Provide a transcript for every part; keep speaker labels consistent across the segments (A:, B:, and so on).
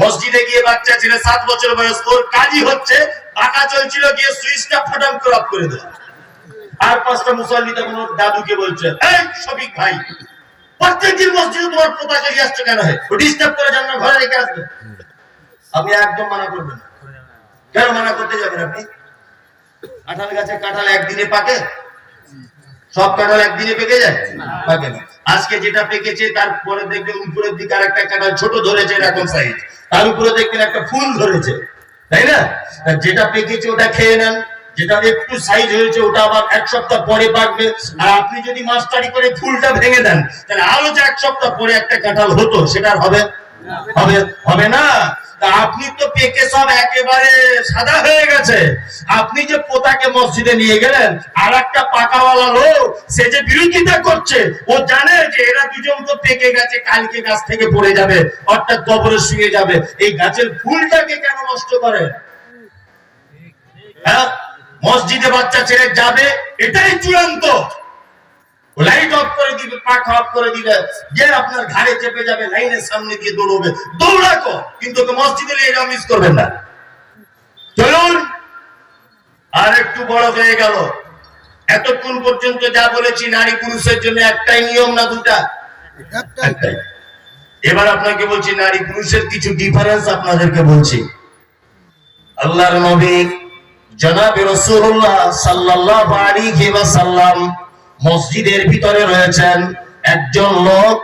A: মসজিদে গিয়ে বাচ্চা ছেলে সাত বছর বয়স ওর কাজই হচ্ছে পাকা চলছিল, গিয়ে সুইচটা ফটাম করে অফ করে দেয় আর পাঁচটা মুসল্লি তখন ওর দাদুকে বলছে, এই শফিক ভাই, প্রত্যেকদিন মসজিদে তোমার পতাকা নিয়ে আসছো কেন ও ডিস্টার্ব করে যান ঘরে রেখে আসবে। আপনি একদম মানা করবেন। কেন মানা করতে যাবেন আপনি? কাঁঠাল গাছে কাঁঠাল একদিনে পাকে? সব কাঁঠাল একদিনে পেকে যায়? পাকে না। আজকে যেটা পেকেছে তারপরে উপরের দিকে আর একটা কাঁঠাল ছোট ধরেছে এরকম সাইজ তার উপরে দেখবেন একটা ফুল ধরেছে। তাই না? যেটা পেকেছে ওটা খেয়ে নেন। যেটা একটু সাইজ হয়েছে, ওটা আবার এক সপ্তাহ পরে পাকবে। আর আপনি যদি মাস্টারি করে ফুলটা ভেঙে দেন, তাহলে আরও যে এক সপ্তাহ পরে একটা কাঁঠাল হতো, সেটা হবে? হবে। হবে না? আপনি যে পোতাকে মসজিদে নিয়ে গেলেন আর একটা পাকাওয়ালা লোক, সে যে বিরোধিতা করছে, ও জানে যে এরা দুজন তো পেকে গেছে, কালকে গাছ থেকে পড়ে যাবে, অর্থাৎ কবরে শুয়ে যাবে। এই গাছের ফুলটাকে কেন নষ্ট করে? হ্যাঁ মসজিদে বাচ্চা ছেড়ে যাবে, এটাই চূড়ান্ত। লাইট অফ করে দিবে পাখা অফ করে দিবে। যে আপনার ঘাড়ে চেপে যাবে লাইনের সামনে দিয়ে দৌড়বে। দৌড়াকো কিন্তু মসজিদে যাওয়া মিস করবেন না। চলুন আর একটু বড় হয়ে গেল। এতক্ষণ পর্যন্ত যা বলেছি নারী পুরুষের জন্য একটাই নিয়ম না দুটা? একটাই। এবার আপনাকে বলছি নারী পুরুষের কিছু ডিফারেন্স আপনাদেরকে বলছি। আল্লাহর নবী জনাবে রাসূলুল্লাহ সাল্লাল্লাহু আলাইহি ওয়াসাল্লাম মসজিদের ভিতরে রয়েছেন একজন লোক,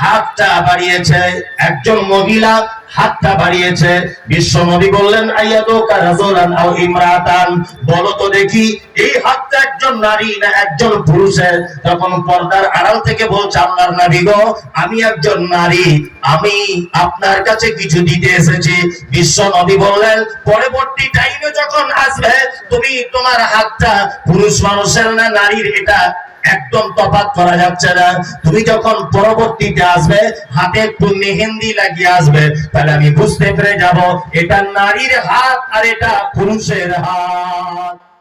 A: হাতটা বাড়িয়েছে, একজন মহিলা হাতটা বাড়িয়েছে। বিশ্ব নবী বললেন আইয়াদু কারাজুলান আও ইমরাতান? বলো তো দেখি, এই হাতটা একজন নারী না একজন পুরুষের তখন পর্দার আড়াল থেকে বলছে, আল্লাহর নবী গো, আমি একজন নারী, আমি আপনার কাছে কিছু দিতে এসেছি। বিশ্ব নবী বললেন, পরবর্তী টাইমে যখন আসবে, তুমি তোমার হাতটা পুরুষ মানুষের না নারীর, এটা একদম তফাত করা যাচ্ছে না। তুমি যখন পরবর্তীতে আসবে, হাতে একটু মেহেন্দি লাগিয়ে আসবে, তাহলে আমি বুঝতে পেরে যাব, এটা নারীর হাত আর এটা পুরুষের হাত।